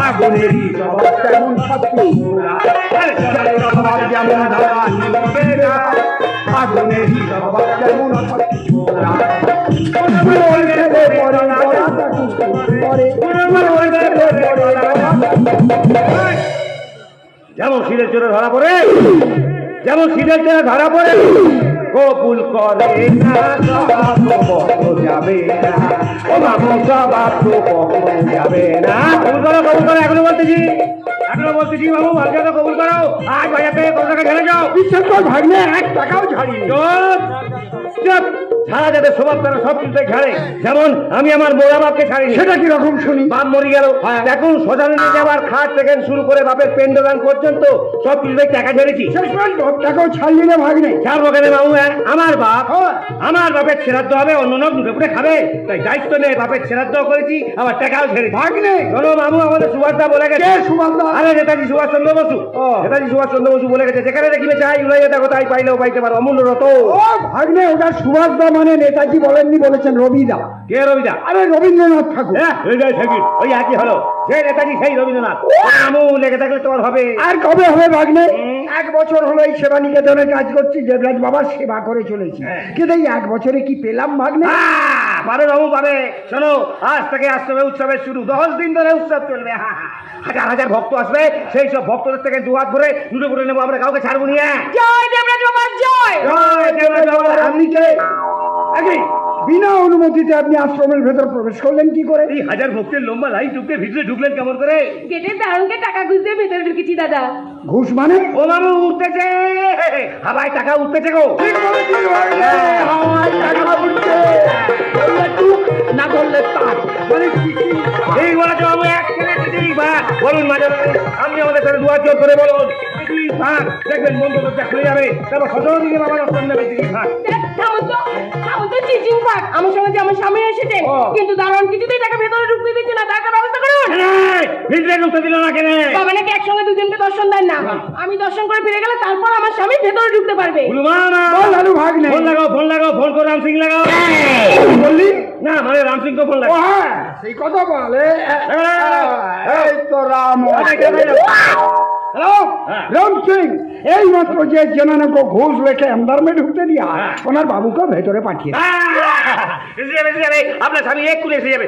আগুনেরই সবার তেমন শক্তি সবার যেমন ধারা নিবেগা আগুনেরই যেমন শীতের জন্য ধরা পড়ে যেমন শীতের জন্য ধরা পড়ে কবুল করে না যাবে ও বাবু সবার তো কখনো যাবে না। কবুল করো কবুল করো এখনও বলতেছি এখনও বলতেছি বাবু ভাগ্য তো কবুল করো। আজ বাজার থেকে কত টাকা ঢেলে যাও। বিশ্বাস কর ভাগ্নে এক টাকাও চুপ সারা যাতে সবার তারা সব কিছুতে ছাড়ে। যেমন আমি আমার মোড়া বাপকে ছাড়িনি। সেটা কি রকম শুনি? বাপ মরে গেল। এখন শ্মশানে নিয়ে যাবার খাট থেকে শুরু করে বাপের পেন্ডদান পর্যন্ত সব কিছুতে টাকা ঝেড়েছি টাকাও ছাড়লি না ভাগ্নে ছাড়বো কেন বাবু হ্যাঁ? আমার বাপ আমার বাপের শ্রাদ্ধ হবে অন্য লোক ঢুকে খাবে। তাই দায়িত্ব নেই বাপের শ্রাদ্ধ করেছি আবার টাকাও ছেড়েছি ভাগ্নে শোনো মামু আমাদের সুভাষদা বলে গেছে। সুভাষদা? আরে নেতাজি সুভাষ চন্দ্র বসু নেতাজি সুভাষ চন্দ্র বসু বলে গেছে যেখানে দেখিবে চাই উড়াইয়া দেখো তাই পাইলেও পাইতে পারো অমূল্য রত ও ভাগ্নে ওটা সুভাষদা মানে নেতাজি বলেননি বলেছেন রবিদা কে রবিদা আরে রবীন্দ্রনাথ ঠাকুর। হ্যাঁ ঠাকুর। ওই একই হলো। সেই নেতাজি সেই রবীন্দ্রনাথ। আমু লেগে থাকলে তোমার হবে। আর কবে হবে ভাগ্নে? এক বছর হলো এই সেবা নিকেতনের কাজ করছি দেবরাজ বাবার সেবা করে চলেছি। হ্যাঁ। কিন্তু এই এক বছরে কি পেলাম ভাগ্নে? আহ, পাবে বাবু পাবে শোনো আজ থেকে আসতে হবে উৎসবের শুরু। দশ দিন ধরে উৎসব চলবে। হাজার হাজার ভক্ত আসবে। সেই সব ভক্তদের থেকে দু হাত ভরে দুটো করে নেব। আমরা কাউকে ছাড়বো নিয়ে আপনি কে? বিনা অনুমতিতে আপনি আশ্রমের ভেতর প্রবেশ করলেন কি করে? এই হাজার ভক্তের লম্বা লাইন ঢুকে ভিতরে ঢুকলেন কেমন করে? গেটের দারুণকে টাকা গুঁজতে ভেতরে ঢুকেছি দাদা। ঘুষ মানে? ও মামু উঠতেছে। হাবায় টাকা উঠতেছে গো। হাওয়ায় টাকা উঠছে। না বললে তাক। মানে? এই বলা তো বলুন মাঝে আপনি আমাদের সাথে দুয়ার জোর করে বলুন। ভাগ দেখবেন বন্ধ দরজা খুলে যাবে। তারপর সতেরো দিকে বাবার নেবে ভাগ আমার স্বামী এসেছে কিন্তু কিছুতেই ভেতরে ঢুকতে দিচ্ছে না টাকা ব্যবস্থা করুন। এই, ভিতরে ঢুকতে দিল না কেন? বাবা নাকি একসঙ্গে দুজনকে দর্শন দেন না? আমি দর্শন করে ফিরে গেলে তারপর আমার স্বামী ভেতরে ঢুকতে পারবে। ফোন লাগাও ফোন লাগাও ফোন করে রাম সিং লাগাও বললি? না মানে রাম সিং ফোন ও লাগাও হ্যাঁ সেই কথা বল এ- এ- এই তো রাম হ্যালো হ্যাঁ। রাম সিং এই মাত্র যে জনানকে ঘুষ লেখে अंदर में ঢুকতে দিয়া হ্যাঁ। ওনার বাবুকে ভেতরে পাঠিয়ে আহ, এসে যাবে এসে যাবে আপনার স্বামী এক এসে যাবে